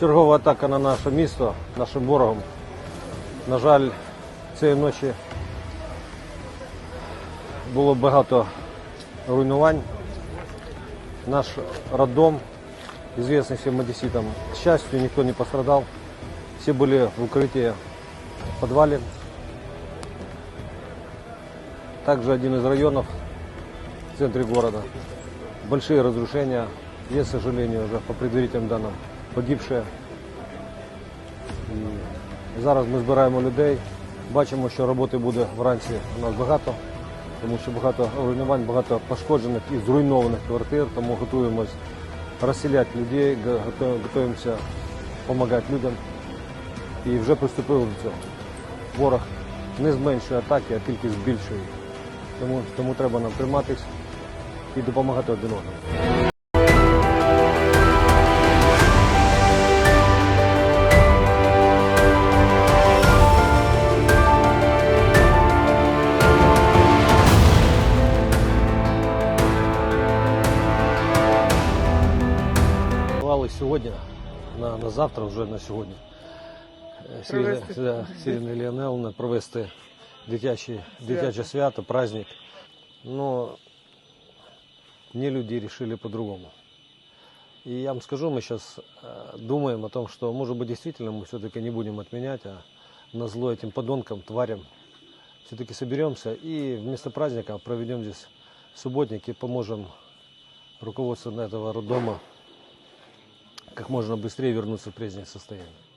Чергова атака на наше місто нашим ворогом. На жаль, цієї ночі було багато руйнувань. Наш роддом, известный всем одесситам, к счастью, никто не пострадал. Все были в укрытии в подвале. Также один из районов в центре города. Большие разрушения. Есть, к сожалению, уже по предварительным данным Погибшие. І зараз ми збираємо людей. Бачимо, що роботи буде вранці у нас багато, тому що багато руйнувань, багато пошкоджених і зруйнованих квартир, тому готуємось розселяти людей, готуємося допомагати людям. І вже приступили до цього. Ворог не зменшує атаки, а тільки збільшує. Тому, тому треба нам триматись і допомагати один одному. Планували сьогодні, на, на завтра, вже на сьогодні. е, Сірі- Провести. да, Сіріна Ліонелна провести дитячий, дитяче свято, праздник. Но не люди решили по-другому. И я вам скажу, мы сейчас думаем о том, что, может быть, действительно мы все-таки не будем отменять, а на зло этим подонкам, тварям все-таки соберемся и вместо праздника проведем здесь субботники, поможем руководству этого роддома как можно быстрее вернуться в прежнее состояние.